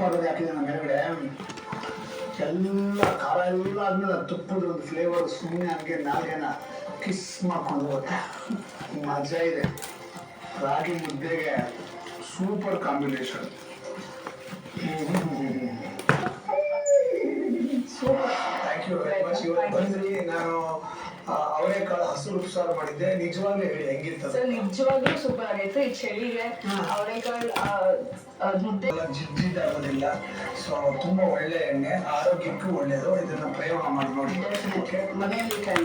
ತುಪ್ಪದಲ್ಲಿ ಹಾಕಿದೆ ನಮ್ಮ ಮೇಲ್ಗಡೆ ಎಲ್ಲ ಖಾರ ಎಲ್ಲ ಆದ್ಮೇಲೆ ತುಪ್ಪದ ಒಂದು ಫ್ಲೇವರ್ ಸುಮ್ಮನೆ ಹಂಗೆ ನಾಲ್ಗೆನ ಕಿಸ್ ಮಾಡ್ಕೊಂಡು ಹೋಗುತ್ತೆ ಮಜಾ ಇದೆ ರಾಗಿ ಮುದ್ದೆಗೆ super combination thank you very much ಇವತ್ತು ಬಂದ್ರಿ ನಾನು ಅವರೆಕಾಳು ಹಸಿರು ಉಪ್ಸಾರು ಮಾಡಿದ್ದೆ. ನಿಜವಾಗ್ಲೂ ಹೇಳಿ ಹೆಂಗಿತ್ತು ಸರ್ ನಿಜವಾಗ್ಲೂ ಸೂಪರ್ ಆಗಿತ್ತು. ಈ ಚಳಿಗೆ ಅವರೆಕಾಳು ಮುದ್ದೆ ಜಿಡ್ಜಿದಾಗೋದಿಲ್ಲ ಸೊ ತುಂಬಾ ಒಳ್ಳೆ ಎಣ್ಣೆ ಆರೋಗ್ಯಕ್ಕೂ ಒಳ್ಳೆಯದು ಇದನ್ನ ಪ್ರಯೋಗ ಮಾಡಿ ನೋಡಿ. ಮನೆಯಲ್ಲಿ ಟ್ರೈ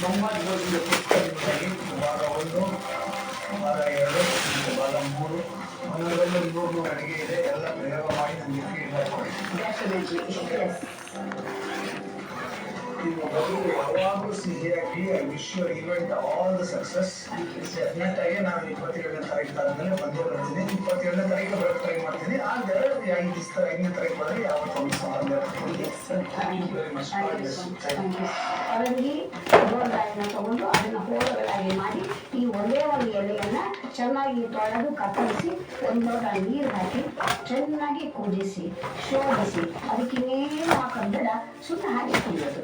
ಬೊಂಬಾಟ್ ಗೋಧಿಯ ಪುಸ್ತಕದಿಂದಾಗಿ ಭಾಗ ಒಂದು ಭಾಗ ಎರಡು ಭಾಗ ಮೂರು. ಒಂದೊಂದರಲ್ಲಿ ನೂರು ನೂರು ಅಡುಗೆ ಇದೆ. ಎಲ್ಲ ಪ್ರಯೋಗ ಮಾಡಿ ನನಗೆ ಫೀಡ್ಬ್ಯಾಕ್ ಕೊಡಿ. ಯಾವಾಗಲೂ ಸಿಹಿಯಾಗಿ I wish your event all the success definite ಆಗಿ ನಾನು ಇಪ್ಪತ್ತೇಳನೇ ತಾರೀಕು ಆದಮೇಲೆ ಬಂದೇ ಬರ್ತೀನಿ ಇಪ್ಪತ್ತೇಳನೇ ತಾರೀಕು ಬರೋಕ್ಕೆ ಟ್ರೈ ಮಾಡ್ತೀನಿ ಆದರೆ ಐದು ದಿವಸ ಐದನೇ ತಾರೀಕು ಬಂದರೆ ಯಾವತ್ತೂ ಒಂದು ಸಂಬಂಧ ಯು ಯು ಅವರಿಗೆ ಗೋಲ್ಗಾಯಿನ ತಗೊಂಡು ಅದನ್ನು ಮಾಡಿ ಈ ಒಂದೇ ಒಂದು ಎಲೆಯನ್ನು ಚೆನ್ನಾಗಿ ತೊಳೆದು ಕತ್ತರಿಸಿ ಒಂದು ಲೋಟ ನೀರು ಹಾಕಿ ಚೆನ್ನಾಗಿ ಕುದಿಸಿ ಶೋಧಿಸಿ ಅದಕ್ಕೆ ಇನ್ನೇನು ಹಾಕೋದು ಸುಮ್ಮನೆ ಹಾಕಿ ಕುಡಿಯೋದು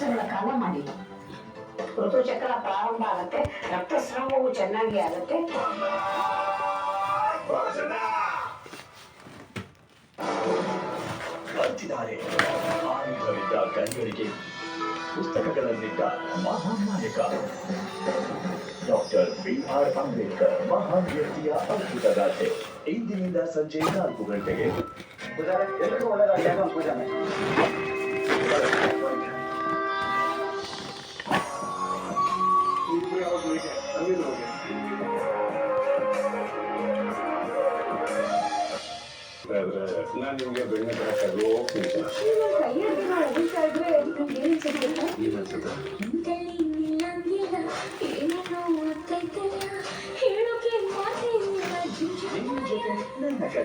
ದಿವಸಗಳ ಕಾಲ ಮಾಡಿ. ಋತುಚಕ್ರ ಪ್ರಾರಂಭ ಆಗುತ್ತೆ ರಕ್ತಸ್ರಾವವು ಚೆನ್ನಾಗಿ ಆಗುತ್ತೆ. ಆನೆಗಳಿದ್ದ ಕಣ್ಗಳಿಗೆ ಪುಸ್ತಕಗಳನ್ನಿಟ್ಟ ಮಹಾನ್ ನಾಯಕ ಡಾಕ್ಟರ್ ಬಿ ಆರ್ ಅಂಬೇಡ್ಕರ್ ಮಹಾನ್ ವ್ಯಕ್ತಿಯ ಅದ್ಭುತ ಗಾಥೆ. ಇಂದಿನಿಂದ ಸಂಜೆ ನಾಲ್ಕು ಗಂಟೆಗೆ. ಜೊತೆ ನನ್ನ ಕಥೆ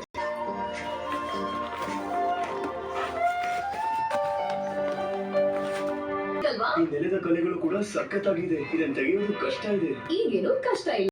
ಅಲ್ವಾ ಈ ನೆಲದ ಕಲೆಗಳು ಕೂಡ ಸಖತ್ತಾಗಿದೆ. ಇದನ್ನು ತೆಗೆಯೋದು ಕಷ್ಟ ಇದೆ. ಈಗೇನು ಕಷ್ಟ ಇಲ್ಲ.